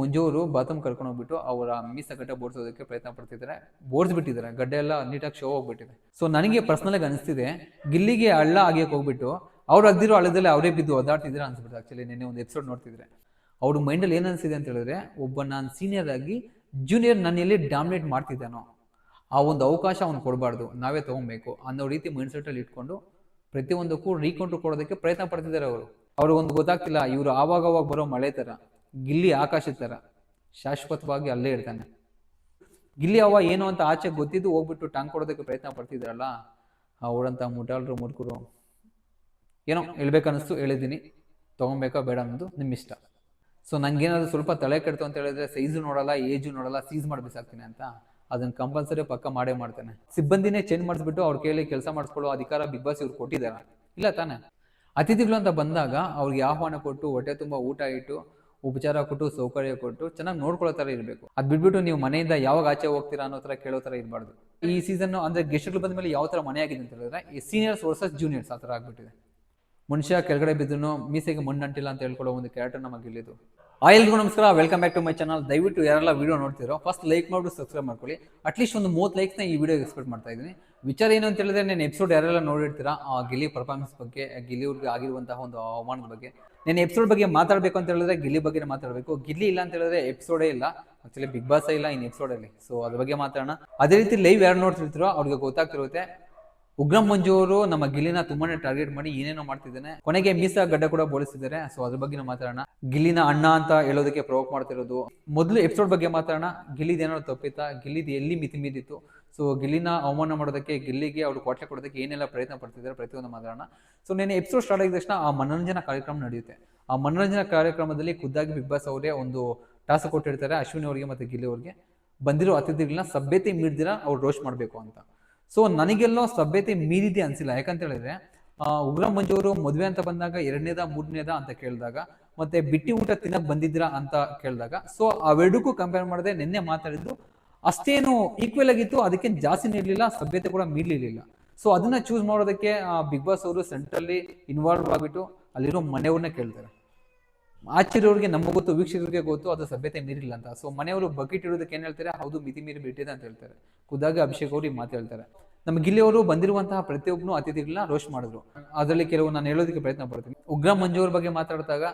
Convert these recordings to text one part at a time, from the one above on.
ಮಂಜು ಬಾತಮ್ ಕರ್ಕೊಂಡು ಹೋಗ್ಬಿಟ್ಟು ಅವರ ಮೀಸ ಗಡ್ಡೆ ಬೋಡ್ಸೋದಕ್ಕೆ ಪ್ರಯತ್ನ ಪಡ್ತಿದ್ದಾರೆ ಬೋಡ್ಸ್ ಬಿಟ್ಟಿದ್ದಾರೆ ಗಡ್ಡೆ ಎಲ್ಲ ನೀಟಾಗಿ ಶೋ ಹೋಗ್ಬಿಟ್ಟಿದೆ. ಸೊ ನನಗೆ ಪರ್ಸನಲ್ ಆಗಿ ಅನಿಸ್ತಿದೆ ಗಿಲ್ಲಿಗೆ ಹಳ್ಳ ಆಗಿಯಕ್ಕೆ ಹೋಗ್ಬಿಟ್ಟು ಅವ್ರು ಅಗ್ದಿರೋ ಹಳ್ಳದಲ್ಲಿ ಅವರೇ ಬಿದ್ದು ಒದಾಡ್ತಿದ್ರೆ ಅನ್ಸ್ಬಿಟ್ಟು ಆಕ್ಚುಲಿ ನಿನ್ನೆ ಒಂದು ಎಪಿಸೋಡ್ ನೋಡ್ತಿದ್ರೆ. ಅವ್ರ ಮೈಂಡಲ್ಲಿ ಏನು ಅನಿಸಿದೆ ಅಂತ ಹೇಳಿದ್ರೆ ಒಬ್ಬ ನಾನು ಸೀನಿಯರ್ ಆಗಿ ಜೂನಿಯರ್ ನನ್ನ ಎಲ್ಲಿ ಡಾಮಿನೇಟ್ ಮಾಡ್ತಿದ್ದಾನೋ ಆ ಒಂದು ಅವಕಾಶ ಅವ್ನು ಕೊಡಬಾರ್ದು ನಾವೇ ತೊಗೊಬೇಕು ಅನ್ನೋ ರೀತಿ ಮೈಂಡ್ ಸೆಟ್ಟಲ್ಲಿ ಇಟ್ಕೊಂಡು ಪ್ರತಿಯೊಂದಕ್ಕೂ ರೀಕೌಂಟ್ರ್ ಕೊಡೋದಕ್ಕೆ ಪ್ರಯತ್ನ ಪಡ್ತಿದ್ದಾರೆ ಅವರು. ಅವ್ರಿಗೊಂದು ಗೊತ್ತಾಗ್ತಿಲ್ಲ ಇವರು ಆವಾಗ ಅವಾಗ ಬರೋ ಮಳೆ ಥರ. ಗಿಲ್ಲಿ ಆಕಾಶದ ಥರ ಶಾಶ್ವತವಾಗಿ ಅಲ್ಲೇ ಇರ್ತಾನೆ. ಗಿಲ್ಲಿ ಅವ ಏನು ಅಂತ ಆಚೆ ಗೊತ್ತಿದ್ದು ಹೋಗ್ಬಿಟ್ಟು ಟಾಂಗ್ ಕೊಡೋದಕ್ಕೆ ಪ್ರಯತ್ನ ಪಡ್ತಿದ್ರಲ್ಲ ಅವಳಂತ ಮುಟಾಳರು ಮುಡ್ಕರು ಏನೋ ಹೇಳ್ಬೇಕನ್ನಿಸ್ತು, ಹೇಳಿದ್ದೀನಿ. ತೊಗೊಬೇಕಾ ಬೇಡ ಅನ್ನೋದು ನಿಮ್ಮ ಇಷ್ಟ. ಸೊ ನನಗೇನಾದ್ರು ಸ್ವಲ್ಪ ತಲೆ ಕೆಡ್ತು ಅಂತ ಹೇಳಿದ್ರೆ ಸೈಜು ನೋಡಲ್ಲ ಏಜು ನೋಡಲ್ಲ ಸೀಸ್ ಮಾಡಿ ಅಂತ ಅದನ್ನ ಕಂಪಲ್ಸರಿ ಪಕ್ಕ ಮಾಡೇ ಮಾಡ್ತಾನೆ. ಸಿಬ್ಬಂದಿನೇ ಚೇಂಜ್ ಮಾಡಿಸ್ಬಿಟ್ಟು ಅವ್ರ ಕೈಯಲ್ಲಿ ಕೆಲಸ ಮಾಡಿಸ್ಕೊಳ್ಳೋ ಅಧಿಕಾರ ಬಿಗ್ ಬಾಸ್ ಇವ್ರು ಕೊಟ್ಟಿದ್ದಾರೆ. ಇಲ್ಲ ತಾನೆ. ಅತಿಥಿಗಳು ಅಂತ ಬಂದಾಗ ಅವ್ರಿಗೆ ಆಹ್ವಾನ ಕೊಟ್ಟು ಹೊಟ್ಟೆ ತುಂಬ ಊಟ ಇಟ್ಟು ಉಪಚಾರ ಕೊಟ್ಟು, ಸೌಕರ್ಯ ಕೊಟ್ಟು ಚೆನ್ನಾಗಿ ನೋಡ್ಕೊಳ್ಳೋ ಥರ ಇರಬೇಕು. ಅದು ಬಿಟ್ಬಿಟ್ಟು ನೀವು ಮನೆಯಿಂದ ಯಾವಾಗ ಆಚೆ ಹೋಗ್ತೀರಾ ಅನ್ನೋ ಥರ ಕೇಳೋ ಥರ ಇರಬಾರ್ದು. ಈ ಸೀಸನ್ ಅಂದರೆ ಗೆಸ್ಟ್ಗಳು ಬಂದ ಮೇಲೆ ಯಾವ ಥರ ಮನೆ ಆಗಿದೆ ಅಂತ ಹೇಳಿದ್ರೆ, ಈ ಸೀನಿಯರ್ಸ್ ವರ್ಸಸ್ ಜೂನಿಯರ್ಸ್ ಆ ಥರ ಆಗಿಬಿಟ್ಟಿದೆ. ಮನುಷ್ಯ ಕೆಳಗಡೆ ಬಿದ್ದು ಮೀಸೆಗೆ ಮಣ್ಣು ಅಂಟಿಲ್ಲ ಅಂತ ಹೇಳ್ಕೊಳ್ಳೋ ಒಂದು ಕ್ಯಾರೆಕ್ಟರ್ ನಮಗೆ ಇಲ್ಲಿದ್ದು. ಆ ಎಲ್ರಿಗೂ ನಮಸ್ಕಾರ welcome back to my channel ದಯವಿಟ್ಟು ಯಾರೆಲ್ಲ ವೀಡಿಯೋ ನೋಡ್ತಿರೋ ಫಸ್ಟ್ ಲೈಕ್ ಮಾಡಿ ಸಬ್ಸ್ಕ್ರೈಬ್ ಮಾಡ್ಕೊಳ್ಳಿ. ಅಟ್ಲೀಸ್ಟ್ ಒಂದು ಮೂವತ್ತು ಲೈಕ್ಸ್ನ ಈ ವಿಡಿಯೋ ಎಕ್ಸ್ಪೆಕ್ಟ್ ಮಾಡ್ತಾ ಇದ್ದೀನಿ. ವಿಚಾರ ಏನು ಅಂತ ಹೇಳಿದ್ರೆ ನಾನು ಎಪಿಸೋಡ್ ಯಾರೆಲ್ಲ ನೋಡಿರ್ತೀರಾ, ಆ ಗಿಲಿ ಪರ್ಫಾರ್ಮೆನ್ಸ್ ಬಗ್ಗೆ ಗಿಲಿ ಅವ್ರಿಗೆ ಆಗಿರುವಂತಹ ಒಂದು ಅವಮಾನದ ಬಗ್ಗೆ. ನಾನು ಎಪಿಸೋಡ್ ಬಗ್ಗೆ ಮಾತಾಡಬೇಕು ಅಂತ ಹೇಳಿದ್ರೆ ಗಿಲ್ಲಿ ಬಗ್ಗೆ ಮಾತಾಡಬೇಕು. ಗಿಲ್ಲಿ ಇಲ್ಲ ಅಂತ ಹೇಳಿದ್ರೆ ಎಪಿಸೋಡೇ ಇಲ್ಲ. ಆಕ್ಚುಲಿ ಬಿಗ್ ಬಾಸ್ ಇಲ್ಲ ಇನ್ ಎಪಿಸೋಡಲ್ಲಿ ಸೊ ಅದ್ರ ಬಗ್ಗೆ ಮಾತಾಡೋಣ. ಅದೇ ರೀತಿ ಲೈವ್ ಯಾರು ನೋಡ್ತಿರ್ತಿರೋ ಅವ್ರಿಗೆ ಗೊತ್ತಾಗ್ತಿರುತ್ತೆ. ಉಗ್ರಂ ಮಂಜು ಅವರು ನಮ್ಮ ಗಿಲ್ಲಿನ ತುಂಬಾನೇ ಟಾರ್ಗೆಟ್ ಮಾಡಿ ಏನೇನೋ ಮಾಡ್ತಿದ್ದಾನೆ. ಕೊನೆಗೆ ಮೀಸ ಗಡ್ಡ ಕೂಡ ಬೋಳಿಸಿದ್ದಾರೆ. ಸೊ ಅದ್ರ ಬಗ್ಗೆ ಮಾತಾಡೋಣ. ಗಿಲ್ಲಿನ ಅಣ್ಣ ಅಂತ ಹೇಳೋದಕ್ಕೆ ಪ್ರವೋಕ್ ಮಾಡ್ತಿರೋದು. ಮೊದಲು ಎಪಿಸೋಡ್ ಬಗ್ಗೆ ಮಾತಾಡೋಣ. ಗಿಲ್ಲಿದೇನೋ ತಪ್ಪಿತ್ತಾ? ಗಿಲ್ಲಿದ್ ಎಲ್ಲಿ ಮಿತಿ ಮೀರಿತ್ತು? ಸೊ ಗಿಲ್ಲಿನ ಅವಮಾನ ಮಾಡೋದಕ್ಕೆ ಗಿಲ್ಲಿಗೆ ಅವ್ರು ಕೊಟ್ಟೆ ಕೊಡೋದಕ್ಕೆ ಏನೆಲ್ಲ ಪ್ರಯತ್ನ ಪಡ್ತಿದ್ದಾರೆ ಪ್ರತಿಯೊಂದು ಮಾತಾಡೋಣ. ಸೊ ನೆನೆ ಎಪಿಸೋಡ್ ಸ್ಟಾರ್ಟ್ ಆಗಿದ ತಕ್ಷಣ ಆ ಮನೋರಂಜನಾ ಕಾರ್ಯಕ್ರಮ ನಡೆಯುತ್ತೆ. ಆ ಮನೋರಂಜನಾ ಕಾರ್ಯಕ್ರಮದಲ್ಲಿ ಖುದ್ದಾಗಿ ಬಿಗ್ ಬಾಸ್ ಅವರೇ ಒಂದು ಟಾಸ್ಕ್ ಕೊಟ್ಟಿರ್ತಾರೆ ಅಶ್ವಿನಿ ಅವರಿಗೆ ಮತ್ತು ಗಿಲ್ಲಿ ಅವರಿಗೆ. ಬಂದಿರೋ ಅತಿಥಿಗಳನ್ನ ಸಭ್ಯತೆ ಮೀರಿದಿರಾ ಅವ್ರು ರೋಸ್ಟ್ ಮಾಡಬೇಕು ಅಂತ. ಸೊ ನನಗೆಲ್ಲೋ ಸಭ್ಯತೆ ಮೀರಿದೆ ಅನಿಸಿಲ್ಲ. ಯಾಕಂತ ಹೇಳಿದ್ರೆ ಉಗ್ರ ಮಂಜು ಅವರು ಮದುವೆ ಅಂತ ಬಂದಾಗ ಎರಡನೇದ, ಮೂರನೇದ ಅಂತ ಕೇಳಿದಾಗ ಮತ್ತೆ ಬಿಟ್ಟಿ ಊಟ ತಿನ್ನಕ್ ಬಂದಿದ್ದೀರಾ ಅಂತ ಕೇಳಿದಾಗ ಸೊ ಅವೆರಡಕ್ಕೂ ಕಂಪೇರ್ ಮಾಡದೆ ನಿನ್ನೆ ಮಾತಾಡಿದ್ದು ಅಷ್ಟೇನು ಈಕ್ವಲ್ ಆಗಿತ್ತು, ಅದಕ್ಕೆ ಜಾಸ್ತಿ ಇರಲಿಲ್ಲ, ಸಭ್ಯತೆ ಕೂಡ ಮೀರ್ಲಿಲ್ಲ ಸೊ ಅದನ್ನ ಚೂಸ್ ಮಾಡೋದಕ್ಕೆ ಬಿಗ್ ಬಾಸ್ ಅವರು ಸೆಂಟ್ರಲ್ಲಿ ಇನ್ವಾಲ್ವ್ ಆಗಿಬಿಟ್ಟು ಅಲ್ಲಿರೋ ಮನೆಯವ್ರನ್ನ ಕೇಳ್ತಾರೆ. ಆಚಿರೋರಿಗೆ ನಮಗೆ ಗೊತ್ತು, ವೀಕ್ಷಕರಿಗೆ ಗೊತ್ತು, ಅದು ಸಭ್ಯತೆ ಮೀರಿಲ್ಲ ಅಂತ. ಸೊ ಮನೆಯವರು ಬಕೆಟ್ ಇಡೋದಕ್ಕೆ ಏನು ಹೇಳ್ತಾರೆ? ಹೌದು, ಮಿತಿ ಮೀರಿ ಬಿಟ್ಟಿದೆ ಅಂತ ಹೇಳ್ತಾರೆ. ಖುದ್ದಾಗಿ ಅಭಿಷೇಕ್ ಅವರು ಈ ಮಾತು ಹೇಳ್ತಾರೆ. ನಮ್ಮ ಗಿಲ್ಲಿಯವರು ಬಂದಿರುವಂತಹ ಪ್ರತಿಯೊಬ್ಬನು ಅತಿಥಿಗಳನ್ನ ರೋಸ್ಟ್ ಮಾಡಿದ್ರು. ಅದರಲ್ಲಿ ಕೆಲವು ನಾನು ಹೇಳೋದಕ್ಕೆ ಪ್ರಯತ್ನ ಪಡ್ತೀನಿ. ಉಗ್ರ ಮಂಜು ಅವ್ರ ಬಗ್ಗೆ ಮಾತಾಡಿದಾಗ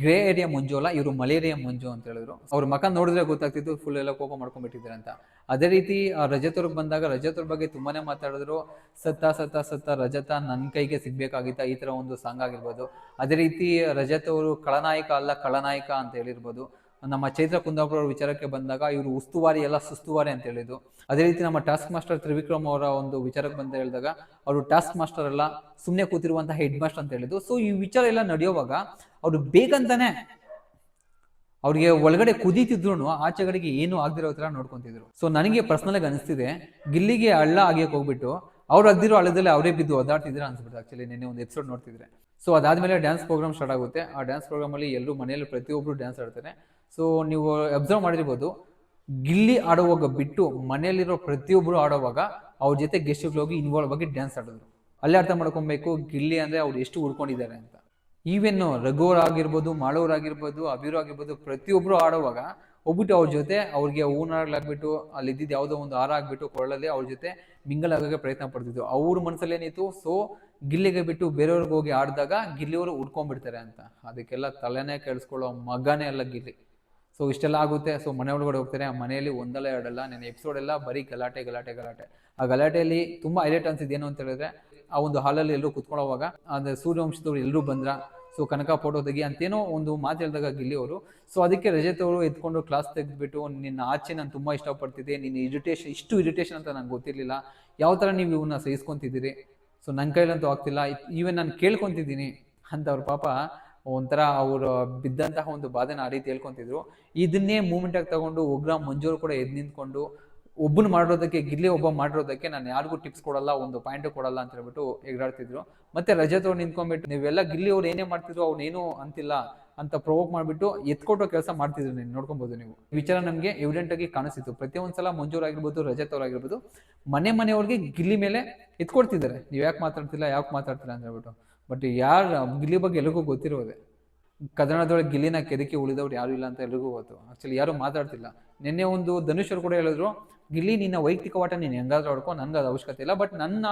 ಗ್ರೇ ಏರಿಯಾ ಮಂಜು ಅಲ್ಲ, ಇವರು ಮಲೇರಿಯಾ ಮಂಜು ಅಂತ ಹೇಳಿದ್ರು. ಅವ್ರ ಮಕ ನೋಡಿದ್ರೆ ಗೊತ್ತಾಗ್ತಿತ್ತು ಫುಲ್ ಎಲ್ಲ ಕೋಪ ಮಾಡ್ಕೊಂಡ್ಬಿಟ್ಟಿದ್ದಾರೆ ಅಂತ. ಅದೇ ರೀತಿ ರಜತ್ ಅವ್ರಿಗೆ ಬಂದಾಗ, ರಜತ್ ಬಗ್ಗೆ ತುಂಬಾನೇ ಮಾತಾಡಿದ್ರು. ಸತ್ತ ಸತ್ತ ಸತ್ತ ರಜತ ನನ್ನ ಕೈಗೆ ಸಿಗ್ಬೇಕಾಗಿತ್ತ? ಈ ತರ ಒಂದು ಸಾಂಗ್ ಆಗಿರ್ಬೋದು. ಅದೇ ರೀತಿ ರಜತ್ ಅವರು ಕಳನಾಯಕ ಅಲ್ಲ, ಕಳನಾಯಕ ಅಂತ ಹೇಳಿರ್ಬೋದು. ನಮ್ಮ ಚೈತ್ರ ಕುಂದಾಪುರ ಅವರ ವಿಚಾರಕ್ಕೆ ಬಂದಾಗ ಇವರು ಉಸ್ತುವಾರಿ ಎಲ್ಲ ಸುಸ್ತುವಾರಿ ಅಂತ ಹೇಳಿದ್ರು. ಅದೇ ರೀತಿ ನಮ್ಮ ಟಾಸ್ಕ್ ಮಾಸ್ಟರ್ ತ್ರಿವಿಕ್ರಮ್ ಅವರ ಒಂದು ವಿಚಾರಕ್ಕೆ ಬಂದ ಹೇಳಿದಾಗ ಅವರು ಟಾಸ್ಕ್ ಮಾಸ್ಟರ್ ಎಲ್ಲ ಸುಮ್ಮನೆ ಕೂತಿರುವಂತಹ ಹೆಡ್ ಮಾಸ್ಟರ್ ಅಂತ ಹೇಳಿದ್ರು. ಸೊ ಈ ವಿಚಾರ ಎಲ್ಲ ನಡೆಯುವಾಗ ಅವರು ಬೇಗಂತಾನೆ ಅವ್ರಿಗೆ ಒಳಗಡೆ ಕುದೀತಿದ್ರು ಆಚೆಗಡೆಗೆ ಏನು ಆಗದಿರೋ ತರ ನೋಡ್ಕೊಂತಿದ್ರು. ಸೊ ನನಗೆ ಪರ್ಸನಲ್ ಆಗಿ ಅನಿಸ್ತಿದೆ, ಗಿಲ್ಲಿಗೆ ಹಳ್ಳ ಆಗಿ ಹೋಗ್ಬಿಟ್ಟು ಅವ್ರು ಅಗ್ದಿರೋ ಹಳ್ಳದಲ್ಲಿ ಅವರೇ ಬಿದ್ದು ಒದಾಡ್ತಿದ್ರೆ ಅನ್ಸ್ಬಿಟ್ಟು ಆಕ್ಚುಲಿ ನಿನ್ನೆ ಒಂದು ಎಪಿಸೋಡ್ ನೋಡ್ತಿದ್ರೆ. ಸೊ ಅದಾದ್ಮೇಲೆ ಡ್ಯಾನ್ಸ್ ಪ್ರೋಗ್ರಾಮ್ ಸ್ಟಾರ್ಟ್ ಆಗುತ್ತೆ. ಆ ಡ್ಯಾನ್ಸ್ ಪ್ರೋಗ್ರಾಮ್ ಅಲ್ಲಿ ಎಲ್ಲರೂ ಮನೆಯಲ್ಲಿ ಪ್ರತಿಯೊಬ್ಬರು ಡ್ಯಾನ್ಸ್ ಆಡ್ತಾರೆ. ಸೊ ನೀವು ಅಬ್ಸರ್ವ್ ಮಾಡಿರ್ಬೋದು, ಗಿಲ್ಲಿ ಆಡುವಾಗ ಬಿಟ್ಟು ಮನೆಯಲ್ಲಿರೋ ಪ್ರತಿಯೊಬ್ಬರು ಆಡುವಾಗ ಅವ್ರ ಜೊತೆ ಗೆಸ್ಟ್ಗಳು ಹೋಗಿ ಇನ್ವಾಲ್ವ್ ಆಗಿ ಡ್ಯಾನ್ಸ್ ಆಡಿದ್ರು ಅಲ್ಲೇ ಅರ್ಥ ಮಾಡ್ಕೊಬೇಕು, ಗಿಲ್ಲಿ ಅಂದ್ರೆ ಅವ್ರು ಎಷ್ಟು ಉಳ್ಕೊಂಡಿದ್ದಾರೆ ಅಂತ. ಈವೆನ್ ರಘುವರ್ ಆಗಿರ್ಬೋದು ಮಾಡೋರ್ ಆಗಿರ್ಬೋದು ಅಭಿರು ಆಗಿರ್ಬೋದು ಪ್ರತಿಯೊಬ್ಬರು ಆಡುವಾಗ ಹೋಗ್ಬಿಟ್ಟು ಅವ್ರ ಜೊತೆ ಅವ್ರಿಗೆ ಹೂನಾಗ್ಲಾಗ್ಬಿಟ್ಟು ಅಲ್ಲಿ ಇದ್ದಿದ್ದು ಯಾವುದೋ ಒಂದು ಹಾರ ಆಗ್ಬಿಟ್ಟು ಕೊಳ್ಳಲ್ಲಿ ಅವ್ರ ಜೊತೆ ಮಿಂಗಲ್ ಆಗೋಕೆ ಪ್ರಯತ್ನ ಪಡ್ತಿದ್ವು. ಅವ್ರ ಮನಸ್ಸಲ್ಲಿ ಏನಿತ್ತು ಸೊ ಗಿಲ್ಲಿಗೆ ಬಿಟ್ಟು ಬೇರೆಯವ್ರಿಗೆ ಹೋಗಿ ಆಡಿದಾಗ ಗಿಲ್ಲಿಯವರು ಉಡ್ಕೊಂಡ್ಬಿಡ್ತಾರೆ ಅಂತ. ಅದಕ್ಕೆಲ್ಲ ತಲೆನೇ ಕೇಳಿಸ್ಕೊಳ್ಳೋ ಮಗನೇ ಅಲ್ಲ ಗಿಲ್ಲಿ. ಸೊ ಇಷ್ಟೆಲ್ಲ ಆಗುತ್ತೆ. ಸೊ ಮನೆ ಒಳಗಡೆ ಹೋಗ್ತಾರೆ. ಆ ಮನೆಯಲ್ಲಿ ಒಂದಲ್ಲ ಎರಡಲ್ಲ, ನನ್ನ ಎಪಿಸೋಡ್ ಎಲ್ಲ ಬರೀ ಗಲಾಟೆ ಗಲಾಟೆ ಗಲಾಟೆ. ಆ ಗಲಾಟೆಯಲ್ಲಿ ತುಂಬ ಹೈಲೈಟ್ ಅನ್ಸಿದ್ದು ಏನು ಅಂತ ಹೇಳಿದ್ರೆ, ಆ ಒಂದು ಹಾಲಲ್ಲಿ ಎಲ್ಲರೂ ಕುತ್ಕೊಳ್ಳೋವಾಗ, ಅಂದ್ರೆ ಸೂರ್ಯವಂಶದವ್ರು ಎಲ್ಲರೂ ಬಂದ್ರ ಸೊ ಕನಕ ಫೋಟೋ ತೆಗಿ ಅಂತೇನೋ ಒಂದು ಮಾತು ಹೇಳಿದಾಗ ಗಿಲ್ಲಿ ಅವರು. ಸೊ ಅದಕ್ಕೆ ರಜತ್ ಅವರು ಎತ್ಕೊಂಡು ಕ್ಲಾಸ್ ತೆಗೆದ್ಬಿಟ್ಟು, ನಿನ್ನ ಆಚೆ ನಾನು ತುಂಬ ಇಷ್ಟಪಡ್ತಿದ್ದೆ, ನಿನ್ನ ಇರಿಟೇಷನ್ ಇಷ್ಟು ಇರಿಟೇಷನ್ ಅಂತ ನಂಗೆ ಗೊತ್ತಿರಲಿಲ್ಲ. ಯಾವ ಥರ ನೀವು ಇವನ್ನ ಸಹಿಸ್ಕೊತಿದ್ದೀರಿ? ಸೊ ನನ್ನ ಕೈಲಂತೂ ಆಗ್ತಿಲ್ಲ. ಈವನ್ ನಾನು ಕೇಳ್ಕೊತಿದ್ದೀನಿ ಅಂತ ಅವ್ರ ಪಾಪ ಒಂಥರ ಅವರು ಬಿದ್ದಂತಹ ಒಂದು ಬಾಧೆನ ಆ ರೀತಿ ಹೇಳ್ಕೊತಿದ್ರು. ಇದನ್ನೇ ಮೂಮೆಂಟ್ ಆಗಿ ತಗೊಂಡು ಉಗ್ರ ಮಂಜೂರು ಕೂಡ ಎದ್ದು ನಿಂತ್ಕೊಂಡು ಒಬ್ಬನ ಮಾಡಿರೋದಕ್ಕೆ ಗಿಲ್ಲಿ ಒಬ್ಬ ಮಾಡಿರೋದಕ್ಕೆ ನಾನು ಯಾರಿಗೂ ಟಿಪ್ಸ್ ಕೊಡಲ್ಲ, ಒಂದು ಪಾಯಿಂಟ್ ಕೊಡಲ್ಲ ಅಂತ ಹೇಳ್ಬಿಟ್ಟು ಎಗರಾಡ್ತಿದ್ರು. ಮತ್ತೆ ರಜತ್ ಅವ್ರು ನಿಂತ್ಕೊಂಡ್ಬಿಟ್ಟು, ನೀವೆಲ್ಲ ಗಿಲ್ಲಿ ಅವ್ರು ಏನೇ ಮಾಡ್ತಿದ್ರು ಅವ್ನೇನು ಅಂತಿಲ್ಲ ಅಂತ ಪ್ರೊವೋಕ್ ಮಾಡಿಬಿಟ್ಟು ಎತ್ಕೊಟ್ಟೋ ಕೆಲಸ ಮಾಡ್ತಿದ್ರು ನೀವು ನೋಡ್ಕೊಬೋದು ನೀವು. ವಿಚಾರ ನಮಗೆ ಎವಿಡೆಂಟ್ ಆಗಿ ಕಾಣಿಸ್ತಿತ್ತು. ಪ್ರತಿಯೊಂದ್ಸಲ ಮಂಜೂರ್ ಆಗಿರ್ಬೋದು ರಜತ್ ಅವ್ರಾಗಿರ್ಬೋದು ಮನೆ ಮನೆಯವ್ರಿಗೆ ಗಿಲ್ಲಿ ಮೇಲೆ ಎತ್ಕೊಡ್ತಿದ್ದಾರೆ. ನೀವು ಯಾಕೆ ಮಾತಾಡ್ತಿಲ್ಲ ಯಾಕೆ ಮಾತಾಡ್ತಿಲ್ಲ ಅಂತ ಹೇಳ್ಬಿಟ್ಟು. ಬಟ್ ಯಾರು, ಗಿಲ್ಲಿ ಬಗ್ಗೆ ಎಲ್ಲಗೂ ಗೊತ್ತಿರೋದೆ. ಕದನದೊಳಗೆ ಗಿಲ್ಲಿನ ಕೆದಕಿ ಉಳಿದವ್ರು ಯಾರು ಇಲ್ಲ ಅಂತ ಎಲ್ರಿಗೂ ಗೊತ್ತು. ಆಕ್ಚುಲಿ ಯಾರು ಮಾತಾಡ್ತಿಲ್ಲ. ನಿನ್ನೆ ಒಂದು ಧನುಷರು ಕೂಡ ಹೇಳಿದ್ರು, ಗಿಲ್ಲಿ, ನಿನ್ನ ವೈಯಕ್ತಿಕ ಆಟ ನೀನು ಹೆಂಗಾದ್ರೂ ಆಡ್ಕೊ, ನನ್ಗೆ ಅದು ಅವಶ್ಯಕತೆ ಇಲ್ಲ ಬಟ್ ನನ್ನ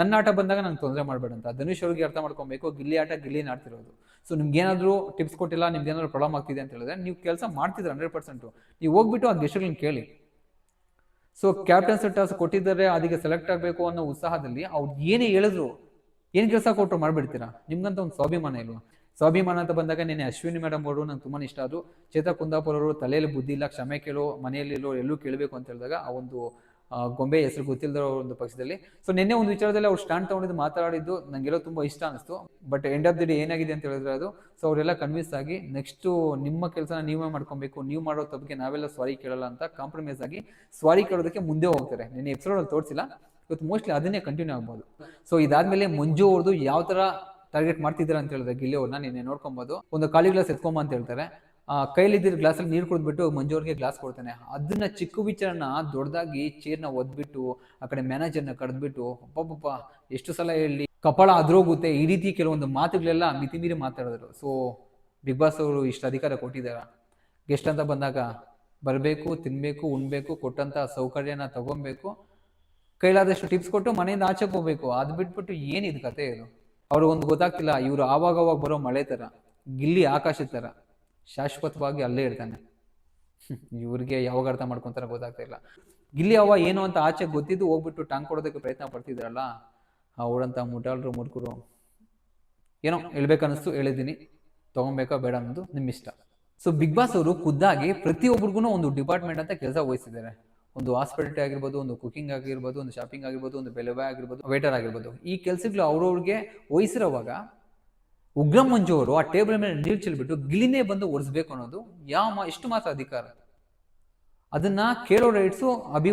ನನ್ನ ಆಟ ಬಂದಾಗ ನಂಗೆ ತೊಂದರೆ ಮಾಡಬೇಡ ಅಂತ. ಧನುಷ್ ಅವ್ರಿಗೆ ಅರ್ಥ ಮಾಡ್ಕೊಬೇಕು, ಗಿಲ್ಲಿ ಆಟ ಗಿಲ್ಲಿನ ಆಡ್ತಿರೋದು. ಸೊ ನಿಮ್ಗೆ ಏನಾದರೂ ಟಿಪ್ಸ್ ಕೊಟ್ಟಿಲ್ಲ, ನಿಮ್ಗೆ ಏನಾದರೂ ಪ್ರಾಬ್ಲಮ್ ಆಗ್ತಿದೆ ಅಂತ ಹೇಳಿದ್ರೆ, ನೀವು ಕೆಲಸ ಮಾಡ್ತಿದ್ರೆ ಹಂಡ್ರೆಡ್ ಪರ್ಸೆಂಟು ನೀವು ಹೋಗ್ಬಿಟ್ಟು ಆ ಗೆಸ್ಟ್ಗಳನ್ನ ಕೇಳಿ. ಸೊ ಕ್ಯಾಪ್ಟನ್ ಟಾಸ್ ಕೊಟ್ಟಿದ್ದಾರೆ ಅದಕ್ಕೆ ಸೆಲೆಕ್ಟ್ ಆಗಬೇಕು ಅನ್ನೋ ಉತ್ಸಾಹದಲ್ಲಿ ಅವ್ರು ಏನೇ ಹೇಳಿದ್ರು, ಏನು ಕೆಲಸ ಕೊಟ್ಟರು ಮಾಡಿಬಿಡ್ತೀರಾ? ನಿಮ್ಗಂತ ಒಂದು ಸ್ವಾಭಿಮಾನ ಇಲ್ವಾ? ಸ್ವಾಭಿಮಾನ ಅಂತ ಬಂದಾಗ ನೆನೆ ಅಶ್ವಿನಿ ಮೇಡಮ್ ಅವರು ನಂಗೆ ತುಂಬಾ ಇಷ್ಟ. ಆದ್ರು ಚೇತಾ ಕುಂದಾಪುರ ಅವರು ತಲೆಯಲ್ಲಿ ಬುದ್ಧಿ ಇಲ್ಲ, ಕ್ಷಮೆ ಕೇಳೋ ಮನೆಯಲ್ಲಿ ಇಲ್ಲೋ ಎಲ್ಲೂ ಕೇಳಬೇಕು ಅಂತ ಹೇಳಿದಾಗ ಆ ಒಂದು ಗೊಂಬೆ ಹೆಸರು ಗೊತ್ತಿಲ್ಲದ ಒಂದು ಪಕ್ಷದಲ್ಲಿ. ಸೊ ನಿನ್ನೆ ಒಂದು ವಿಚಾರದಲ್ಲಿ ಅವ್ರು ಸ್ಟ್ಯಾಂಡ್ ತಗೊಂಡಿದ್ದು ಮಾತಾಡಿದ್ದು ನನಗೆಲ್ಲೋ ತುಂಬಾ ಇಷ್ಟ ಅನಿಸ್ತು. But end of the day ಏನಾಗಿದೆ ಅಂತ ಹೇಳಿದ್ರೆ ಅದು ಸೊ ಅವರೆಲ್ಲ ಕನ್ವಿನ್ಸ್ ಆಗಿ ನೆಕ್ಸ್ಟ್ ನಿಮ್ಮ ಕೆಲಸನ ನೀವೇ ಮಾಡ್ಕೊಬೇಕು, ನೀವು ಮಾಡೋ ತಪ್ಪಿಗೆ ನಾವೆಲ್ಲ ಸಾರಿ ಕೇಳಲ್ಲ ಅಂತ ಕಾಂಪ್ರಮೈಸ್ ಆಗಿ ಸಾರಿ ಕೇಳೋದಕ್ಕೆ ಮುಂದೆ ಹೋಗ್ತಾರೆ. ನಿನ್ನೆ ಎಪಿಸೋಡಲ್ಲಿ ತೋರಿಸಿಲ್ಲ. ಇವತ್ತು ಮೋಸ್ಟ್ಲಿ ಅದನ್ನೇ ಕಂಟಿನ್ಯೂ ಆಗ್ಬೋದು. ಸೊ ಇದಾದ್ಮೇಲೆ ಮಂಜು ಅವ್ರದ್ದು ಯಾವ ತರ ಟಾರ್ಗೆಟ್ ಮಾಡ್ತಿದ್ದೀರಾ ಅಂತ ಹೇಳಿದ್ರೆ ಗಿಲ್ಲಿ ಅವ್ರನ್ನ ನಿನ್ನೆ ನೋಡ್ಕೊಬೋದು. ಒಂದು ಖಾಲಿ ಗ್ಲಾಸ್ ಎತ್ಕೊಂಬ ಅಂತ ಹೇಳ್ತಾರೆ. ಗ್ಲಾಸ್ ಗ್ಲಾಸಲ್ಲಿ ನೀರು ಕುಡಿದ್ಬಿಟ್ಟು ಮಂಜು ಅವ್ರಿಗೆ ಗ್ಲಾಸ್ ಕೊಡ್ತಾನೆ. ಅದನ್ನ ಚಿಕ್ಕ ವಿಚಾರನ ದೊಡ್ಡದಾಗಿ ಚೇರ್ನ ಒದ್ಬಿಟ್ಟು, ಆ ಕಡೆ ಮ್ಯಾನೇಜರ್ನ ಕಡ್ದ್ಬಿಟ್ಟು ಅಪ್ಪಪ್ಪ ಎಷ್ಟು ಸಲ ಹೇಳಿ ಕಪಾಳ ಅದ್ರೋಗುತ್ತೆ. ಈ ರೀತಿ ಕೆಲವೊಂದು ಮಾತುಗಳೆಲ್ಲ ಮಿತಿ ಮೀರಿ ಮಾತಾಡಿದ್ರು. ಸೊ ಬಿಗ್ ಬಾಸ್ ಅವರು ಇಷ್ಟು ಅಧಿಕಾರ ಕೊಟ್ಟಿದ್ದಾರ ಗೆಸ್ಟ್ ಅಂತ ಬಂದಾಗ ಬರಬೇಕು, ತಿನ್ಬೇಕು, ಉಣ್ಬೇಕು, ಕೊಟ್ಟಂತ ಸೌಕರ್ಯನ ತಗೊಬೇಕು. ಕೈಲಾದಷ್ಟು ಟಿಪ್ಸ್ ಕೊಟ್ಟು ಮನೆಯಿಂದ ಆಚೆಗೆ ಹೋಗ್ಬೇಕು. ಅದು ಬಿಟ್ಬಿಟ್ಟು ಏನಿದು ಕತೆ ಇದು? ಅವ್ರಿಗೊಂದು ಗೊತ್ತಾಗ್ತಿಲ್ಲ, ಇವರು ಆವಾಗ ಅವಾಗ ಬರೋ ಮಳೆ ಥರ ಗಿಲ್ಲಿ ಆಕಾಶದ ಥರ ಶಾಶ್ವತವಾಗಿ ಅಲ್ಲೇ ಇರ್ತಾನೆ. ಇವ್ರಿಗೆ ಯಾವಾಗ ಅರ್ಥ ಮಾಡ್ಕೊಂತಾರ ಗೊತ್ತಾಗ್ತಾ ಇಲ್ಲ. ಗಿಲ್ಲಿ ಅವ ಏನು ಅಂತ ಆಚೆ ಗೊತ್ತಿದ್ದು ಹೋಗ್ಬಿಟ್ಟು ಟಾಂಗ್ ಕೊಡೋದಕ್ಕೆ ಪ್ರಯತ್ನ ಪಡ್ತಿದ್ರಲ್ಲ ಅವಳಂತ ಮುಟಾಳರು ಮುರ್ಕರು. ಏನೋ ಹೇಳ್ಬೇಕನ್ನಿಸ್ತು, ಹೇಳಿದ್ದೀನಿ. ತಗೊಬೇಕಾ ಬೇಡ ಅನ್ನೋದು ನಿಮ್ಮ ಇಷ್ಟ ಸೊ ಬಿಗ್ ಬಾಸ್ ಅವರು ಖುದ್ದಾಗಿ ಪ್ರತಿಯೊಬ್ಬರಿಗೂ ಒಂದು ಡಿಪಾರ್ಟ್ಮೆಂಟ್ ಅಂತ ಕೆಲಸ ವಹಿಸಿದ್ದಾರೆ. ಒಂದು ಹಾಸ್ಪಿಟಾಲಿಟಿ ಆಗಿರ್ಬೋದು, ಒಂದು ಕುಕಿಂಗ್ ಆಗಿರ್ಬೋದು, ಒಂದು ಶಾಪಿಂಗ್ ಆಗಿರ್ಬೋದು, ಒಂದು ಬೆಲೆಬಾಯ್ ಆಗಿರ್ಬೋದು ವೇಟರ್ ಆಗಿರ್ಬೋದು, ಈ ಕೆಲಸಗಳು ಅವ್ರವ್ರಿಗೆ ವಹಿಸಿರೋವಾಗ ಉಗ್ರ ಮಂಜು ಅವರು ಆ ಟೇಬಲ್ ಮೇಲೆ ನೀರು ಚೆಲ್ಬಿಟ್ಟು ಗಿಲಿನೇ ಬಂದು ಒರೆಸ್ಬೇಕು ಅನ್ನೋದು ಯಾವ ಎಷ್ಟು ಮಾತ್ರ ಅಧಿಕಾರ ಅದನ್ನ ಕೇಳೋ ರೈಟ್ಸು ಅಭಿ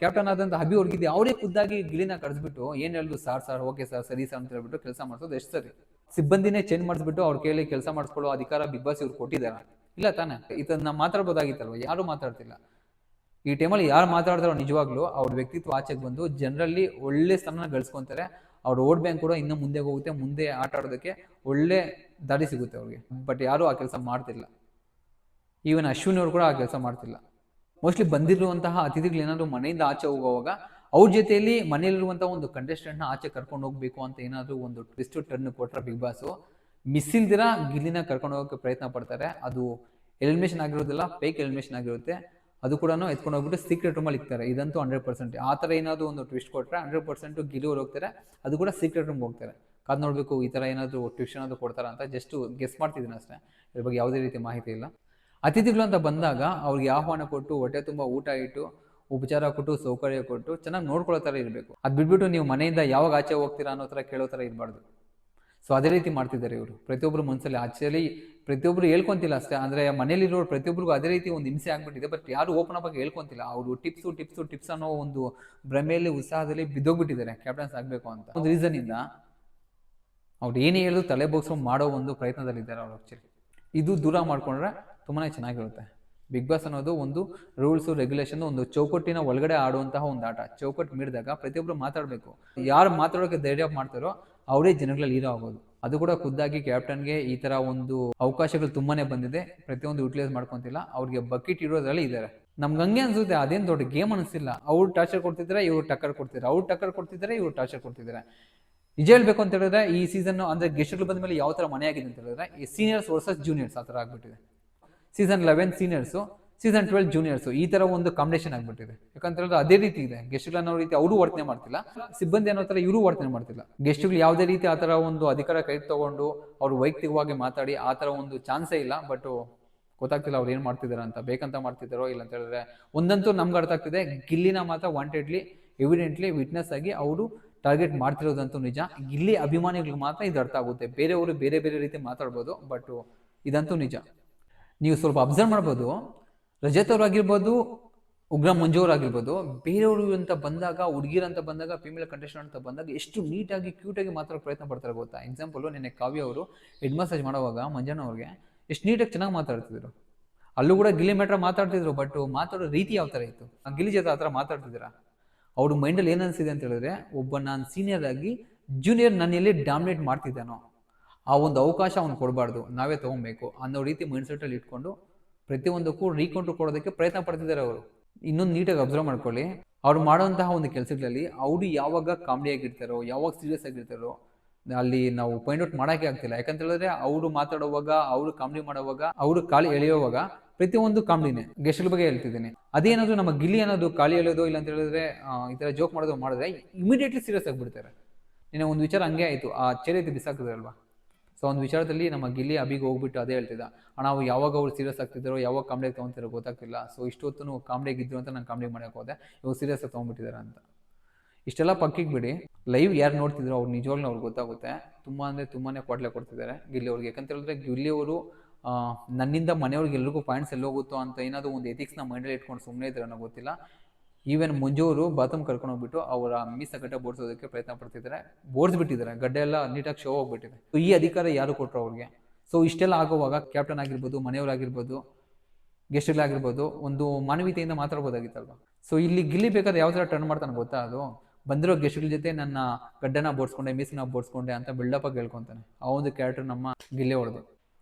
ಕ್ಯಾಪ್ಟನ್ ಆದಂತ ಅಭಿ ಅವ್ರಿಗಿದೆ, ಅವರೇ ಖುದ್ದಾಗಿ ಗಿಳಿನ ಕಡಿಸ್ಬಿಟ್ಟು ಏನ್ ಹೇಳುದು ಸಾರ್ ಸಾರ್ ಓಕೆ ಸರ್ ಸರಿ ಸರ್ ಅಂತ ಹೇಳ್ಬಿಟ್ಟು ಕೆಲಸ ಮಾಡಿಸೋದು ಎಷ್ಟು ಸರಿ. ಸಿಬ್ಬಂದಿನೇ ಚೇಂಜ್ ಮಾಡಿಸ್ಬಿಟ್ಟು ಅವ್ರ ಕೇಳಿ ಕೆಲಸ ಮಾಡಿಸ್ಕೊಳ್ಳೋ ಅಧಿಕಾರ ಬಿಗ್ ಬಾಸ್ ಇವ್ರು ಕೊಟ್ಟಿದ್ದಾರೆ. ಇಲ್ಲ ತಾನೆ? ಇದನ್ನ ಮಾತಾಡ್ಬೋದಾಗಿತ್ತಲ್ವ? ಯಾರು ಮಾತಾಡ್ತಿಲ್ಲ. ಈ ಟೈಮಲ್ಲಿ ಯಾರು ಮಾತಾಡ್ತಾರೋ ನಿಜವಾಗ್ಲೂ ಅವ್ರ ವ್ಯಕ್ತಿತ್ವ ಆಚೆಗೆ ಬಂದು ಜನರಲ್ಲಿ ಒಳ್ಳೆ ಸ್ಥಾನ ಗಳಿಸ್ಕೊತಾರೆ. ಅವ್ರ ವೋಟ್ ಬ್ಯಾಂಕ್ ಕೂಡ ಇನ್ನೂ ಮುಂದೆ ಹೋಗುತ್ತೆ, ಮುಂದೆ ಆಟ ಆಡೋದಕ್ಕೆ ಒಳ್ಳೆ ದಾರಿ ಸಿಗುತ್ತೆ ಅವ್ರಿಗೆ. ಬಟ್ ಯಾರು ಆ ಕೆಲಸ ಮಾಡ್ತಿಲ್ಲ. ಈವನ್ ಅಶ್ವಿನಿ ಅವರು ಕೂಡ ಆ ಕೆಲಸ ಮಾಡ್ತಿಲ್ಲ. ಮೋಸ್ಟ್ಲಿ ಬಂದಿರುವಂತಹ ಅತಿಥಿಗಳು ಏನಾದರೂ ಮನೆಯಿಂದ ಆಚೆ ಹೋಗುವಾಗ ಅವ್ರ ಜೊತೆಯಲ್ಲಿ ಮನೆಯಲ್ಲಿರುವಂತಹ ಒಂದು ಕಂಟೆಸ್ಟೆಂಟ್ನ ಆಚೆ ಕರ್ಕೊಂಡು ಹೋಗ್ಬೇಕು ಅಂತ ಏನಾದರೂ ಒಂದು ಟ್ವಿಸ್ಟ್ ಟರ್ನ್ ಕೊಟ್ಟರೆ ಬಿಗ್ ಬಾಸ್ ಮಿಸ್ ಇಲ್ದಿರ ಗಿಲ್ಲಿನ ಕರ್ಕೊಂಡು ಹೋಗೋಕ್ಕೆ ಪ್ರಯತ್ನ ಪಡ್ತಾರೆ. ಅದು ಎಲಿಮಿನೇಷನ್ ಆಗಿರೋದಿಲ್ಲ ಫೇಕ್ ಎಲಿಮಿನೇಷನ್ ಆಗಿರುತ್ತೆ. ಅದು ಕೂಡ ಎತ್ಕೊಂಡು ಹೋಗ್ಬಿಟ್ಟು ಸೀಕ್ರೆಟ್ ರೂಮಲ್ಲಿ ಇಕ್ತಾರೆ. ಇದಂತೂ ಹಂಡ್ರೆಡ್ ಪರ್ಸೆಂಟ್ ಆ ಥರ ಏನಾದರೂ ಒಂದು ಟ್ವಿಸ್ಟ್ ಕೊಟ್ಟರೆ ಹಂಡ್ರೆಡ್ ಪರ್ಸೆಂಟ್ ಗೆಲುವರು ಹೋಗ್ತಾರೆ. ಅದು ಕೂಡ ಸೀಕ್ರೆಟ್ ರೂಮ್ಗೆ ಹೋಗ್ತಾರೆ. ಕಾದ್ ನೋಡಬೇಕು, ಈ ಥರ ಏನಾದರೂ ಟ್ವಿಸ್ಟ್ ಏನಾದರೂ ಕೊಡ್ತಾರ ಅಂತ ಜಸ್ಟ್ ಗೆಸ್ ಮಾಡ್ತಿದ್ದೀನಿ ಅಷ್ಟೇ. ಇದ್ರ ಬಗ್ಗೆ ಯಾವುದೇ ರೀತಿ ಮಾಹಿತಿ ಇಲ್ಲ. ಅತಿಥಿಗಳು ಅಂತ ಬಂದಾಗ ಅವ್ರಿಗೆ ಆಹ್ವಾನ ಕೊಟ್ಟು, ಹೊಟ್ಟೆ ತುಂಬ ಊಟ ಇಟ್ಟು, ಉಪಚಾರ ಕೊಟ್ಟು, ಸೌಕರ್ಯ ಕೊಟ್ಟು ಚೆನ್ನಾಗಿ ನೋಡ್ಕೊಳ್ಳೋ ಥರ ಇರಬೇಕು. ಅದು ಬಿಟ್ಬಿಟ್ಟು ನೀವು ಮನೆಯಿಂದ ಯಾವಾಗ ಆಚೆ ಹೋಗ್ತೀರಾ ಅನ್ನೋ ಥರ ಕೇಳೋ ಥರ ಇರಬಾರ್ದು. ಸೊ ಅದೇ ರೀತಿ ಮಾಡ್ತಿದ್ದಾರೆ ಇವರು. ಪ್ರತಿಯೊಬ್ಬರು ಮನಸ್ಸಲ್ಲಿ ಆಕ್ಚುಲಿ ಪ್ರತಿಯೊಬ್ಬರು ಹೇಳ್ಕೊಂತಿಲ್ಲ ಅಷ್ಟೇ. ಅಂದರೆ ಮನೇಲಿರೋರು ಪ್ರತಿಯೊಬ್ಬರಿಗೂ ಅದೇ ರೀತಿ ಒಂದು ಹಿಂಸೆ ಆಗ್ಬಿಟ್ಟಿದೆ. ಬಟ್ ಯಾರು ಓಪನ್ ಆಗಿ ಹೇಳ್ಕೊಂತಿಲ್ಲ. ಅವರು ಟಿಪ್ಸು ಟಿಪ್ಸು ಟಿಪ್ಸ್ ಅನ್ನೋ ಒಂದು ಭ್ರಮೆಯಲ್ಲಿ, ಉತ್ಸಾಹದಲ್ಲಿ ಬಿದ್ದೋಗ್ಬಿಟ್ಟಿದ್ದಾರೆ. ಕ್ಯಾಪ್ಟನ್ಸ್ ಆಗಬೇಕು ಅಂತ. ಒಂದು ರೀಸನಿಂದ ಅವ್ರು ಏನೇ ಹೇಳಿದ್ರು ತಲೆ ಮಾಡೋ ಒಂದು ಪ್ರಯತ್ನದಲ್ಲಿದ್ದಾರೆ ಅವ್ರು ಆ್ಯಕ್ಚುಲಿ ಇದು ದೂರ ಮಾಡ್ಕೊಂಡ್ರೆ ತುಂಬಾ ಚೆನ್ನಾಗಿರುತ್ತೆ. ಬಿಗ್ ಬಾಸ್ ಅನ್ನೋದು ಒಂದು ರೂಲ್ಸು ರೆಗ್ಯುಲೇಷನ್ ಒಂದು ಚೌಕಟ್ಟಿನ ಒಳಗಡೆ ಆಡುವಂತಹ ಒಂದು ಆಟ. ಚೌಕಟ್ಟು ಮೀರಿದಾಗ ಪ್ರತಿಯೊಬ್ಬರು ಮಾತಾಡಬೇಕು. ಯಾರು ಮಾತಾಡೋಕೆ ಧೈರ್ಯ ಮಾಡ್ತಾರೋ ಅವರೇ ಜನಗಳಲ್ಲಿ ಹೀರೋ ಆಗೋದು. ಅದು ಕೂಡ ಖುದ್ದಾಗಿ ಕ್ಯಾಪ್ಟನ್ಗೆ ಈ ತರ ಒಂದು ಅವಕಾಶಗಳು ತುಂಬಾನೇ ಬಂದಿದೆ. ಪ್ರತಿಯೊಂದು ಯುಟಿಲೈಸ್ ಮಾಡ್ಕೊಂತಿಲ್ಲ. ಅವ್ರಿಗೆ ಬಕೆಟ್ ಇರೋದ್ರಲ್ಲಿ ಇದ್ದಾರೆ ನಮ್ಗೆ ಹಂಗೆ ಅನ್ಸುತ್ತೆ, ಅದೇನು ದೊಡ್ಡ ಗೇಮ್ ಅನಿಸಿಲ್ಲ. ಅವ್ರು ಟಾರ್ಚರ್ ಕೊಡ್ತಿದ್ರೆ ಇವ್ರು ಟಕ್ಕರ್ ಕೊಡ್ತಿದ್ರೆ ಅವ್ರು ಟಕ್ಕರ್ ಕೊಡ್ತಿದ್ದಾರೆ, ಇವ್ರು ಟಾರ್ಚರ್ ಕೊಡ್ತಿದ್ದಾರೆ. ನಿಜ ಹೇಳ್ಬೇಕು ಅಂತ ಹೇಳಿದ್ರೆ ಈ ಸೀಸನ್ ಅಂದ್ರೆ ಗೆಸ್ಟ್ಗಳು ಬಂದ ಮೇಲೆ ಯಾವ ತರ ಮನೆ ಆಗಿದೆ ಅಂತ ಹೇಳಿದ್ರೆ ಈ ಸೀನಿಯರ್ಸ್ ವರ್ಸಸ್ ಜೂನಿಯರ್ಸ್ ಆ ಥರ ಆಗ್ಬಿಟ್ಟಿದೆ. Season eleven seniors season twelve juniors ಈ ತರ ಒಂದು ಕಾಂಬಿನೇಷನ್ ಆಗ್ಬಿಟ್ಟಿದೆ. ಯಾಕಂತ ಹೇಳಿದ್ರೆ ಅದೇ ರೀತಿ ಇದೆ. ಗೆಸ್ಟ್ಗಳು ಅನ್ನೋ ರೀತಿ ಅವರು ವರ್ತನೆ ಮಾಡ್ತಿಲ್ಲ. ಸಿಬ್ಬಂದಿ ಅನ್ನೋ ತರ ಇವರು ವರ್ತನೆ ಮಾಡ್ತಿಲ್ಲ. ಗೆಸ್ಟ್ಗಳು ಯಾವುದೇ ರೀತಿ ಆ ತರ ಒಂದು ಅಧಿಕಾರ ಕೈ ತಗೊಂಡು ಅವ್ರು ವೈಯಕ್ತಿಕವಾಗಿ ಮಾತಾಡಿ ಆ ತರ ಒಂದು ಚಾನ್ಸೇ ಇಲ್ಲ. ಬಟ್ ಗೊತ್ತಾಗ್ತಿಲ್ಲ ಅವ್ರು ಏನ್ ಮಾಡ್ತಿದಾರ ಅಂತ. ಬೇಕಂತ ಮಾಡ್ತಿದ್ದಾರೋ ಇಲ್ಲ ಅಂತ ಹೇಳಿದ್ರೆ ಒಂದಂತೂ ನಮ್ಗೆ ಅರ್ಥ ಆಗ್ತಿದೆ. ಗಿಲ್ಲಿನ ಮಾತ್ರ ವಾಂಟೆಡ್ಲಿ ಎವಿಡೆಂಟ್ಲಿ ವಿಟ್ನೆಸ್ ಆಗಿ ಅವರು ಟಾರ್ಗೆಟ್ ಮಾಡ್ತಿರೋದಂತೂ ನಿಜ. ಗಿಲ್ಲಿ ಅಭಿಮಾನಿಗಳಿಗೆ ಮಾತ್ರ ಇದು ಅರ್ಥ ಆಗುತ್ತೆ. ಬೇರೆಯವರು ಬೇರೆ ಬೇರೆ ರೀತಿ ಮಾತಾಡ್ಬೋದು. ಬಟ್ ಇದಂತೂ ನಿಜ. ನೀವು ಸ್ವಲ್ಪ ಅಬ್ಸರ್ವ್ ಮಾಡ್ಬೋದು. ರಜತ್ ಅವ್ರಾಗಿರ್ಬೋದು ಉಗ್ರ ಮಂಜು ಬೇರೆ ಬೇರೆಯವರು ಅಂತ ಬಂದಾಗ ಹುಡುಗಿರಂತ ಬಂದಾಗ ಫಿಮೇಲ್ ಕಂಟೆಸ್ಟೆಂಟ್ ಅಂತ ಬಂದಾಗ ಎಷ್ಟು ನೀಟಾಗಿ ಕ್ಯೂಟಾಗಿ ಮಾತಾಡೋಕೆ ಪ್ರಯತ್ನ ಪಡ್ತಾರೆ ಗೊತ್ತಾ? ಎಕ್ಸಾಂಪಲು ನಿನ್ನೆ ಕಾವ್ಯ ಅವರು ಹೆಡ್ ಮಸಾಜ್ ಮಾಡುವಾಗ ಮಂಜಾನ ಅವ್ರಿಗೆ ಎಷ್ಟು ನೀಟಾಗಿ ಚೆನ್ನಾಗಿ ಮಾತಾಡ್ತಿದ್ರು. ಅಲ್ಲೂ ಕೂಡ ಗಿಲ್ಲಿ ಮ್ಯಾಟ್ರ ಮಾತಾಡ್ತಿದ್ರು ಬಟ್ ಮಾತಾಡೋ ರೀತಿ ಯಾವ ಥರ ಇತ್ತು? ಆ ಗಿಲಿ ಜೊತೆ ಆ ಥರ ಮಾತಾಡ್ತಿದ್ದೀರಾ? ಅವ್ರ ಮೈಂಡಲ್ಲಿ ಏನು ಅನಿಸಿದೆ ಅಂತ ಹೇಳಿದ್ರೆ, ಒಬ್ಬ ನಾನು ಸೀನಿಯರ್ ಆಗಿ ಜೂನಿಯರ್ ನನ್ನಲ್ಲಿ ಡಾಮಿನೇಟ್ ಮಾಡ್ತಿದ್ದಾನೋ, ಆ ಒಂದು ಅವಕಾಶ ಅವ್ನು ಕೊಡಬಾರ್ದು, ನಾವೇ ತೊಗೊಬೇಕು ಅನ್ನೋ ರೀತಿ ಮೈಂಡ್ಸೆಟ್ಟಲ್ಲಿ ಇಟ್ಕೊಂಡು ಪ್ರತಿಯೊಂದಕ್ಕೂ ರೀಕೌಂಟ್ರ್ ಕೊಡೋದಕ್ಕೆ ಪ್ರಯತ್ನ ಪಡ್ತಿದ್ದಾರೆ ಅವರು. ಇನ್ನೊಂದು ನೀಟಾಗಿ ಅಬ್ಸರ್ವ್ ಮಾಡ್ಕೊಳ್ಳಿ. ಅವ್ರು ಮಾಡುವಂತಹ ಒಂದು ಕೆಲಸಗಳಲ್ಲಿ ಅವರು ಯಾವಾಗ ಕಾಮಿಡಿ ಆಗಿರ್ತಾರೋ, ಯಾವಾಗ ಸೀರಿಯಸ್ ಆಗಿರ್ತಾರೋ, ಅಲ್ಲಿ ನಾವು ಪಾಯಿಂಟ್ ಔಟ್ ಮಾಡೋಕ್ಕೆ ಆಗ್ತಿಲ್ಲ. ಯಾಕಂತ ಹೇಳಿದ್ರೆ ಅವರು ಮಾತಾಡುವಾಗ, ಅವರು ಕಾಮಿಡಿ ಮಾಡುವಾಗ, ಅವರು ಕಾಳಿ ಎಳೆಯುವಾಗ ಪ್ರತಿಯೊಂದು ಕಾಮಿಡಿನೇ ಗೆಸ್ಟ್ಗಳ ಬಗ್ಗೆ ಹೇಳ್ತಿದ್ದೀನಿ. ಅದೇನಾದ್ರು ನಮ್ಮ ಗಿಲ್ಲಿ ಅನ್ನೋದು ಖಾಲಿ ಎಳೆಯೋದು ಇಲ್ಲ ಅಂತ ಹೇಳಿದ್ರೆ ಈ ಥರ ಜೋಕ್ ಮಾಡೋದು ಮಾಡಿದ್ರೆ ಇಮಿಡಿಯೇಟ್ಲಿ ಸೀರಿಯಸ್ ಆಗಿಬಿಡ್ತಾರೆ. ನಿನ್ನ ಒಂದು ವಿಚಾರ ಹಂಗೆ ಆಯಿತು. ಆ ಚರಿತ್ರೆ ಬಿಸಾಕಿದ್ರಲ್ವಾ ಸೊ ಒಂದು ವಿಚಾರದಲ್ಲಿ ನಮ್ಮ ಗಿಲ್ಲಿ ಅಭಿಗೆ ಹೋಗ್ಬಿಟ್ಟು ಅದೇ ಹೇಳ್ತಿದ್ದ. ನಾವು ಯಾವಾಗ ಅವ್ರು ಸೀರಿಯಸ್ ಆಗ್ತಿದ್ದಾರೋ, ಯಾವಾಗ ಕಾಮಿಡಿ ತೊಗೊಂತಿರೋ ಗೊತ್ತಾಗ್ತಿಲ್ಲ. ಸೊ ಇಷ್ಟೊತ್ತು ಕಾಮಿಡಿ ಇದ್ರು ಅಂತ ನಾನು ಕಾಮಿಡಿ ಮಾಡೋಕೆ ಹೋದೆ. ಇವಾಗ ಸೀರಿಯಸ್ ಆಗಿ ತೊಗೊಂಡ್ಬಿಟ್ಟಿದ್ದಾರೆ ಅಂತ. ಇಷ್ಟೆಲ್ಲ ಪಕ್ಕಿಗೆ ಬಿಡಿ. ಲೈವ್ ಯಾರು ನೋಡ್ತಿದ್ರು ಅವ್ರು ನಿಜವಾಗ್ಲೂ ಅವ್ರಿಗೆ ಗೊತ್ತಾಗುತ್ತೆ. ತುಂಬ ಅಂದರೆ ತುಂಬಾ ಕೊಟ್ಲೆ ಕೊಡ್ತಿದ್ದಾರೆ ಗಿಲ್ಲಿ ಅವ್ರಿಗೆ. ಯಾಕಂತ ಹೇಳಿದ್ರೆ ಗಿಲ್ಲಿ ಅವರು ನನ್ನಿಂದ ಮನೆಯವ್ರಿಗೆ ಎಲ್ರಿಗೂ ಪಾಯಿಂಟ್ಸ್ ಎಲ್ಲೋಗುತ್ತೋ ಅಂತ ಏನಾದರೂ ಒಂದು ಎಥಿಕ್ಸ್ನ ಮೈಂಡಲ್ಲಿ ಇಟ್ಕೊಂಡು ಸುಮ್ಮನೆ ಇದ್ರೆ ಅನ್ನೋ ಗೊತ್ತಿಲ್ಲ. ಈವನ್ ಮುಂಜೋರು ಬಾತಮ್ ಕರ್ಕೊಂಡು ಹೋಗ್ಬಿಟ್ಟು ಅವರ ಮೀಸ ಗಡ್ಡೆ ಬೋಡ್ಸೋದಕ್ಕೆ ಪ್ರಯತ್ನ ಪಡ್ತಿದ್ದಾರೆ ಬೋಡ್ಸ್ಬಿಟ್ಟಿದ್ದಾರೆ ಗಡ್ಡೆ ಎಲ್ಲ ನೀಟಾಗಿ ಶೋ ಹೋಗ್ಬಿಟ್ಟಿದೆ ಈ ಅಧಿಕಾರ ಯಾರು ಕೊಟ್ಟರು ಅವ್ರಿಗೆ? ಸೊ ಇಷ್ಟೆಲ್ಲ ಆಗುವಾಗ ಕ್ಯಾಪ್ಟನ್ ಆಗಿರ್ಬೋದು ಮನೆಯವರಾಗಿರ್ಬೋದು ಗೆಸ್ಟ್ಗಳಾಗಿರ್ಬೋದು ಒಂದು ಮಾನವೀಯತೆಯಿಂದ ಮಾತಾಡ್ಬೋದಾಗಿತ್ತಲ್ವ? ಸೊ ಇಲ್ಲಿ ಗಿಲ್ಲಿ ಬೇಕಾದ್ರೆ ಯಾವ ಥರ ಟರ್ನ್ ಮಾಡ್ತಾನೆ ಗೊತ್ತಾ ಅದು? ಬಂದಿರೋ ಗೆಸ್ಟ್ಗಳ ಜೊತೆ ನನ್ನ ಗಡ್ಡನ ಬೋಡ್ಸ್ಕೊಂಡೆ ಮೀಸಿನ ಬೋಡ್ಸ್ಕೊಂಡೆ ಅಂತ ಬಿಲ್ಡಪ್ ಆಗಿ ಹೇಳ್ಕೊಂತಾನೆ ಆ ಒಂದು ಕ್ಯಾರೆಕ್ಟರ್ ನಮ್ಮ ಗಿಲ್ಲಿ ಹೊಡೆದು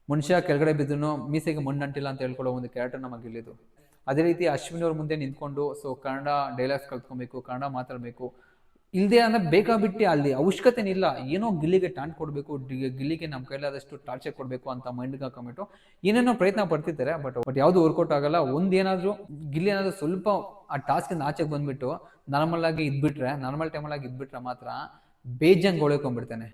ಮನುಷ್ಯ ಕೆಳಗಡೆ ಬಿದ್ದು ಮೀಸೆಗೆ ಮಣ್ಣು ಅಂಟಿಲ್ಲ ಅಂತ ಹೇಳ್ಕೊಳ್ಳೋ ಒಂದು ಕ್ಯಾರೆಕ್ಟರ್ ನಮ್ಮ ಗಿಲ್ಲಿದು. ಅದೇ ರೀತಿ ಅಶ್ವಿನಿ ಅವ್ರ ಮುಂದೆ ನಿಂತ್ಕೊಂಡು ಸೊ ಕನ್ನಡ ಡೈಲಾಗ್ಸ್ ಕಲ್ತ್ಕೊಬೇಕು, ಕನ್ನಡ ಮಾತಾಡಬೇಕು. ಇಲ್ಲದೆ ಅಂದರೆ ಬೇಕಾಬಿಟ್ಟು ಅಲ್ಲಿ ಅವಶ್ಯಕತೆನಿಲ್ಲ ಏನೋ ಗಿಲ್ಲಿಗೆ ಟಾಂಟ್ ಕೊಡಬೇಕು ಗಿಲ್ಲಿಗೆ ನಮ್ಮ ಕೈಲಾದಷ್ಟು ಟಾರ್ಚರ್ ಕೊಡಬೇಕು ಅಂತ ಮೈಂಡ್ಗೆ ಹಾಕೊಂಬಿಟ್ಟು ಏನೇನೋ ಪ್ರಯತ್ನ ಪಡ್ತಿದ್ದಾರೆ ಬಟ್ ಬಟ್ ಯಾವುದು ವರ್ಕೌಟ್ ಆಗಲ್ಲ. ಒಂದೇನಾದರೂ ಗಿಲ್ಲಿ ಏನಾದರೂ ಸ್ವಲ್ಪ ಆ ಟಾಸ್ಕಿಂದ ಆಚೆಗೆ ಬಂದ್ಬಿಟ್ಟು ನಾರ್ಮಲ್ ಆಗಿ ಇದ್ಬಿಟ್ರೆ ನಾರ್ಮಲ್ ಟೈಮಲ್ಲಿ ಆಗಿ ಇದ್ಬಿಟ್ರೆ ಮಾತ್ರ ಬೇಜಂಗೆ ಹೊಳೆಕೊಂಡ್ಬಿಡ್ತೇನೆ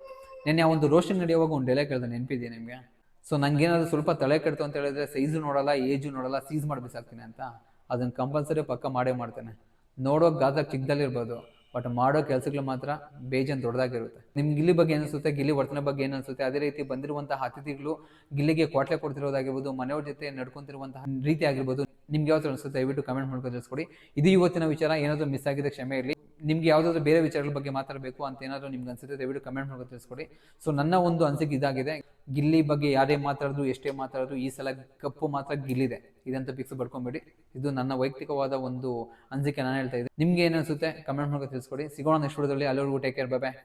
ನೆನ್ನೆ ಒಂದು ರೋಷನ್ ನಡೆಯುವಾಗ ಒಂದು ಡೈಲಾಗ್ ಹೇಳ್ದೆ ನೆನಪಿದೆ ನಿಮಗೆ? ಸೊ ನನಗೇನಾದರೂ ಸ್ವಲ್ಪ ತಲೆ ಕೆಡ್ತು ಅಂತ ಹೇಳಿದ್ರೆ ಸೈಜು ನೋಡಲ್ಲ ಏಜು ನೋಡಲ್ಲ ಸೀಸ್ ಮಾಡಿ ಅಂತ, ಅದನ್ನ ಕಂಪಲ್ಸರಿ ಪಕ್ಕ ಮಾಡೇ ಮಾಡ್ತೇನೆ. ನೋಡೋ ಚಿಕ್ಕದಲ್ಲಿ ಚಿಕ್ಕದಲ್ಲಿರ್ಬೋದು ಬಟ್ ಮಾಡೋ ಕೆಲಸಗಳು ಮಾತ್ರ ಬೇಜನ್ ದೊಡ್ಡದಾಗಿರುತ್ತೆ. ನಿಮ್ಗೆ ಗಿಲ್ಲಿ ಬಗ್ಗೆ ಏನಿಸುತ್ತೆ, ಗಿಲ್ಲಿ ವರ್ತನೆ ಬಗ್ಗೆ ಏನಿಸುತ್ತೆ, ಅದೇ ರೀತಿ ಬಂದಿರುವಂತಹ ಅತಿಥಿಗಳು ಗಿಲ್ಲಿಗೆ ಕೊಟ್ಲೆ ಕೊಡ್ತಿರೋದಾಗಿರ್ಬೋದು, ಮನೆಯವ್ರ ಜೊತೆ ನಡ್ಕೊಂತಿರುವಂತಹ ರೀತಿ ಆಗಿರ್ಬೋದು. ನಿಮ್ಗೆ ಯಾವ್ದು ಅನಿಸುತ್ತೆ, ದಯವಿಟ್ಟು ಕಮೆಂಟ್ ಮಾಡ್ಕೊಂಡು ತಿಳಿಸ್ಕೊಡಿ. ಇದು ಇವತ್ತಿನ ವಿಚಾರ, ಏನಾದರೂ ಮಿಸ್ ಆಗಿದೆ ಕ್ಷಮೆ ಇರಲಿ. ನಿಮ್ಗೆ ಯಾವುದಾದ್ರು ಬೇರೆ ವಿಚಾರಗಳ ಬಗ್ಗೆ ಮಾತಾಡಬೇಕು ಅಂತ ಏನಾದರೂ ನಿಮ್ಗೆ ಅನ್ಸುತ್ತೆ, ದಯವಿಟ್ಟು ಕಮೆಂಟ್ ಮಾಡ್ಕೊಂಡು ತಿಳಿಸ್ಕೊಡಿ. ಸೊ ನನ್ನ ಒಂದು ಅನಿಸಿಕೆ ಇದಾಗಿದೆ, ಗಿಲ್ಲಿ ಬಗ್ಗೆ ಯಾರೇ ಮಾತಾಡಿದ್ರು, ಎಷ್ಟೇ ಮಾತಾಡೋದು ಈ ಸಲ ಕಪ್ಪು ಮಾತ್ರ ಗಿಲ್ಲಿದೆ. ಇದಂತ ಪಿಕ್ಸ್ ಬಡ್ಕೊಂಬೇಡಿ ಇದು ನನ್ನ ವೈಯಕ್ತಿಕವಾದ ಒಂದು ಅನಿಸಿಕೆ ನಾನು ಹೇಳ್ತಾ ಇದ್ದೆ. ನಿಮ್ಗೆ ಏನು ಅನ್ಸುತ್ತೆ ಕಮೆಂಟ್ ಮಾಡ್ಕೊಂಡು ತಿಳಿಸ್ಕೊಡಿ. ಸಿಗೋಣ ನೆಕ್ಸ್ಟ್ ವಿಡಿಯೋದಲ್ಲಿ ಅಲ್ಲಿವರೆಗೂ ಟೇಕ್ ಕೇರ್ ಬಾಯ್